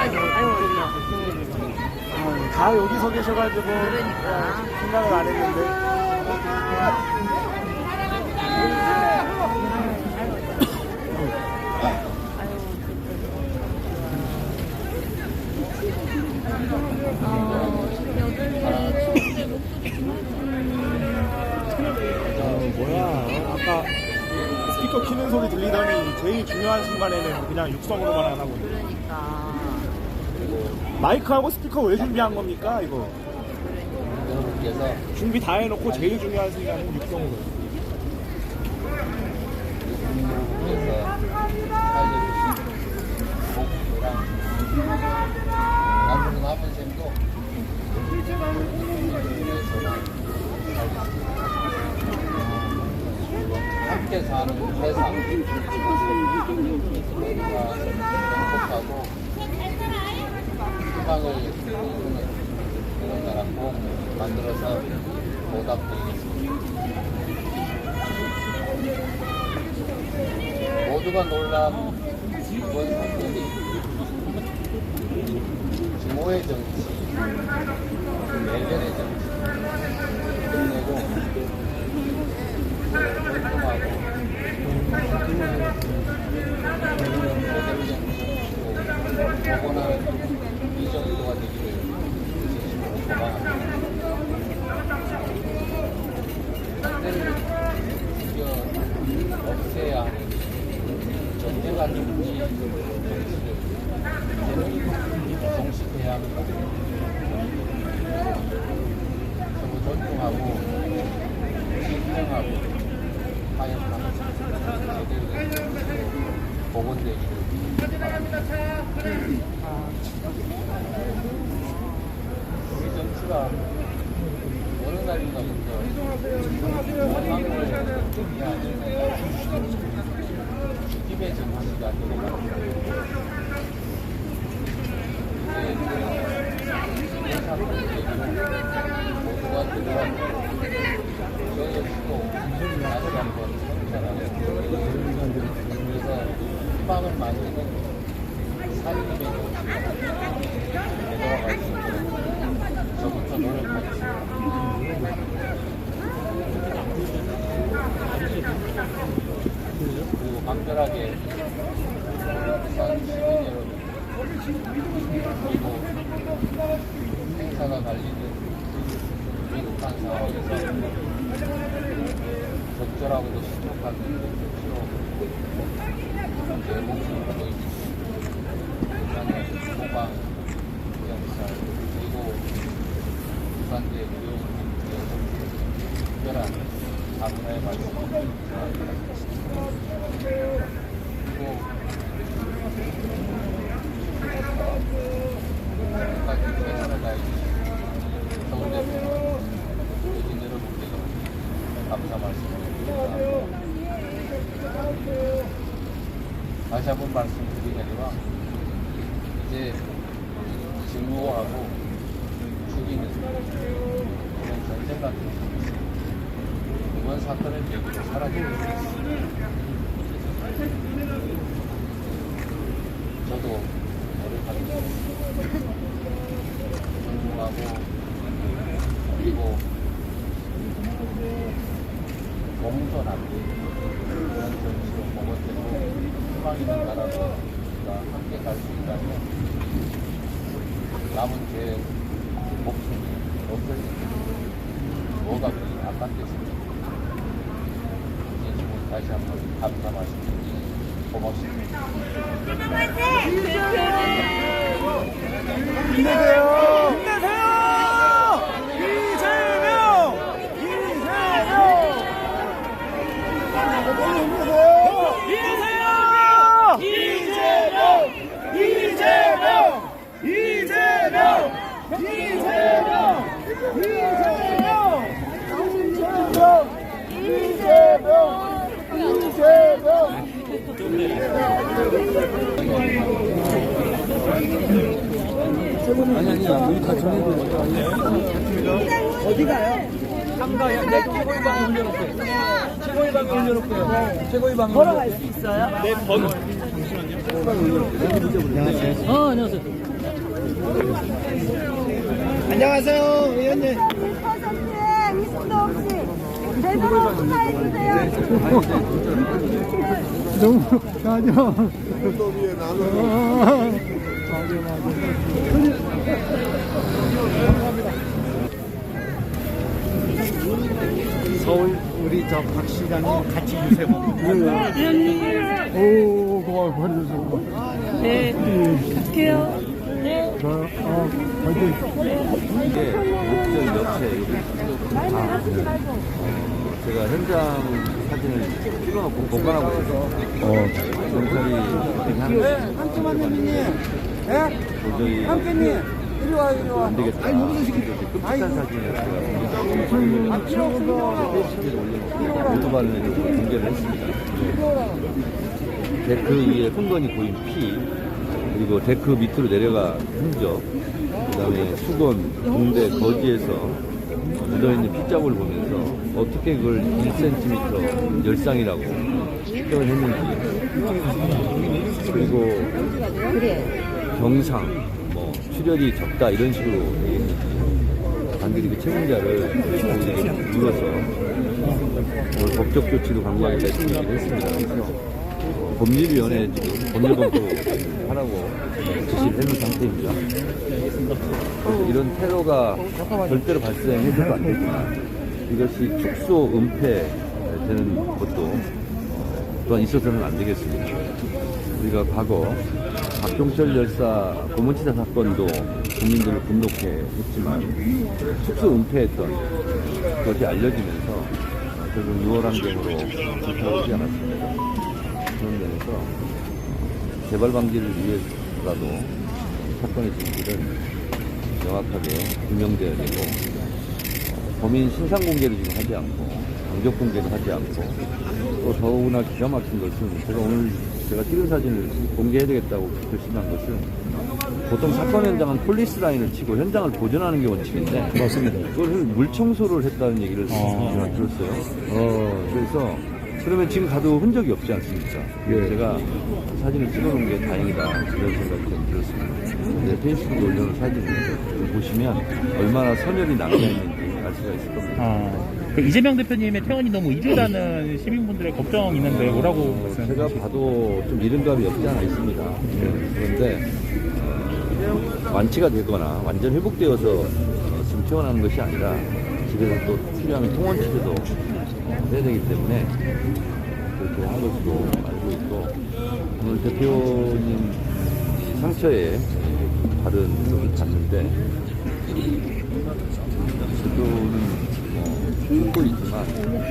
아, 다 여기서 계셔가지고 그러니까. 생각을 안 했는데 어, 뭐야 아까 스피커 키는 소리 들리더니 제일 중요한 순간에는 그냥 육성으로만 하나 보네 그러니까. 마이크하고 스피커 왜 준비한 겁니까 이거 여러분께서 준비 다 해놓고 제일 중요한 순간은 육성으로 그래서 알려주신 목표랑 남은 남은 셈도 함께 사는 세상 행복하고 이루는 그런 꼭 만들어서 보답드리겠습니다. 모두가 놀란 이번 사건이 규모의 정치, 레벨의 정치, 끝내고 공평하고 레벨 정치고 보고 간결하게 부산 시민 여러분 그리고 행사가 갈리는 위급한 상황에서 적절하고도 신속한 조치로 제 목숨을 보여주신 부산의 소방, 그리고 부산대 의료진 특별한 감사의 말씀을 드리겠습니다. 그리고 끝까지 최선을 다해주신 서울대표 의진 여러분께도 감사 말씀드립니다. 다시 한번 말씀드리자니와 이제 증오하고 죽이는 그런 전쟁 같은. 이번 사건을 계기로 사라지고. 저도 노력하겠습니다. 존중하고 그리고 공존하고 그런 정치로 먹어되고 희망 있는 나라로 우리가 함께 갈 수 있다면 남은 제 목숨이 없어지는 뭐가 그리 아깝겠습니까? 진심으로 다시 한번 감사 말씀드리고 고맙습니다. 아니 아니 여기 다. 네, 최고의 방 올려놓을게요. 최고의 방 올려놓을게요. 최고의 방 걸어갈 수 있어요? 네, 번호. 안녕하세요. 어, 안녕하세요. 안녕하세요, 의원님. 퍼센트에 리스크도 없이 제대로 축하해주세요. 너무 맞아. 서울 우리 저 박 시장님 같이 주세요. 오, 고마워, 버려주세요. 네. 갈게요. 저, 어, 화이팅. 이게 목전 옆에 여기 다 제가 현장 사진을 찍어놓고 보관하고 있어서 어, 경찰이 어떻게 하는 도저히 이리 와, 이리 와. 안 되겠다. 끔찍한 사진을 제가 페이스북에 올려놓고 유튜브를 공개를 했습니다. 데크 위에 흥건히 보인 피, 그리고 데크 밑으로 내려가 흔적, 그 다음에 수건, 붕대, 거지에서 묻어있는 핏자국을 보면서 어떻게 그걸 1cm 열상이라고 측정을 했는지, 그리고 경상, 뭐 출혈이 적다 이런 식으로 얘기했는지 단들이 그 책임자를 물어서 오늘 법적 조치도 강구하겠다 이렇게 얘기를 했습니다. 그래서 어, 법률위원회 지금 법률 검토 하라고 해놓은 상태입니다. 이런 테러가 절대로 발생해서도 안 되지만 이것이 축소 은폐 되는 것도 어, 또한 있어서는 안 되겠습니다. 우리가 과거 박종철 열사 고문치사 사건도 국민들을 분노케 했지만 축소 은폐했던 것이 알려지면서 결국 6월 함경으로 불타오르지 않았습니다. 그런 면에서 재발 방지를 위해서 라도 이 사건의 진실은 명확하게 규명되어야 되고 어, 범인 신상 공개를 지금 하지 않고 강적 공개를 하지 않고 또 더구나 기가 막힌 것은 제가 오늘 제가 찍은 사진을 공개해야 되겠다고 결심한 것은 보통 사건 현장은 폴리스 라인을 치고 현장을 보존하는 게 원칙인데 맞습니다. 그걸 물 청소를 했다는 얘기를 제가 들었어요. 어, 그래서 그러면 지금 가도 흔적이 없지 않습니까? 그래서 제가 사진을 찍어놓은 게 다행이다 이런 생각이 좀 들었습니다. 네, 페이스북에 올려놓은 사진을 보시면 얼마나 선열이 남아있는지 알 수가 있을 겁니다. 아, 그 이재명 대표님의 퇴원이 너무 이르다는 시민분들의 걱정 있는데 뭐라고 어, 말씀? 제가 봐도 좀 이른감이 없지 않아 있습니다. 네, 그런데 어, 완치가 되거나 완전 회복되어서 어, 지금 퇴원하는 것이 아니라 집에서 또 필요하면 통원 치료도 해야 되기 때문에 그렇게 한 것으로 알고 있고 오늘 대표님 이 상처에 다른 것을 봤는데 대표는 뭐 웃고 있지만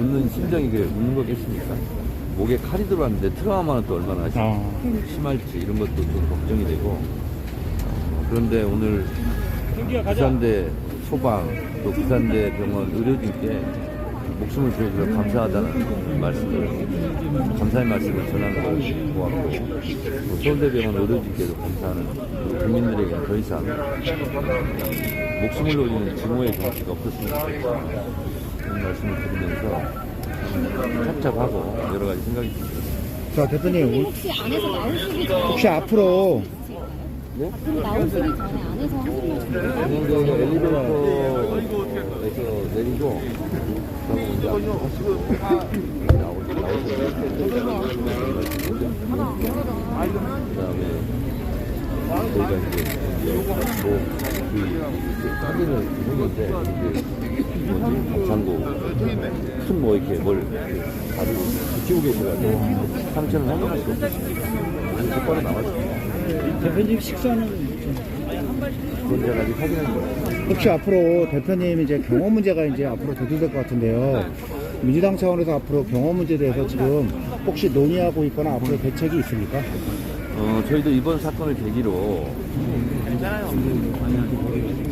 웃는 심정이 그 웃는 거겠습니까? 목에 칼이 들어왔는데 트라우마는 또 얼마나 아. 심할지 이런 것도 좀 걱정이 되고 어, 그런데 오늘 부산대 소방 또 부산대 병원 의료진께 목숨을 구해주셔서 감사하다는 말씀을 감사의 말씀을 전하는 걸 보았고 또 서울대병원 의료진께도 감사하는 우리 국민들에게 더 이상 목숨을 노리는 증오의 정치가 없었으면 좋겠다 그런 말씀을 드리면서 좀 착잡하고 여러 가지 생각이 듭니다. 자, 대표님, 안에서 혹시 앞으로 앞으로 나오시기 전에 안에서 하신 말씀 그냥 그 엘리베이터에서 내리고 그다음에 저희가 이제 뭐그 사진을 했는데 이제 뭐지 박상고 큰 뭐 이렇게 뭘 가지고 붙이고 계셔가지고 상처는 확인할 수 없었습니다. 똑바로 나왔습니다. 대표님 식사는. 혹시 앞으로 대표님 이제 경호 문제가 이제 앞으로 대두될 것 같은데요. 민주당 차원에서 앞으로 경호 문제에 대해서 지금 혹시 논의하고 있거나 앞으로 대책이 있습니까? 어, 저희도 이번 사건을 계기로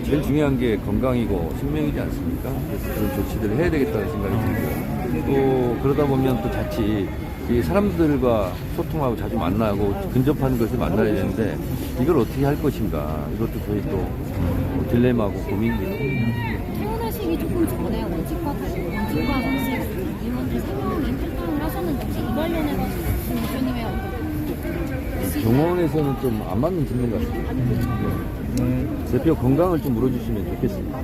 제일 중요한 게 건강이고 생명이지 않습니까? 그런 조치들을 해야 되겠다는 생각이 들고 또 그러다 보면 또 자칫 이 사람들과 소통하고 자주 만나고 근접하는 것을 만나야 되는데 이걸 어떻게 할 것인가 이것도 저희 또 딜레마고 고민입니다. 퇴원하시기 조금 전에 원칙과 원칙과 상식 의원들 세 명이 탈당을 하셨는데 혹시 이 관련해서 지금 대표님의 어떤 병원에서는 좀 안 맞는 질문 같습니다. 네. 대표 건강을 좀 물어주시면 좋겠습니다.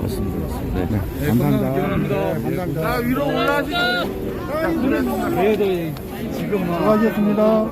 맞습니다. 네. 감사합니다. 감사합니다. 수고하셨습니다.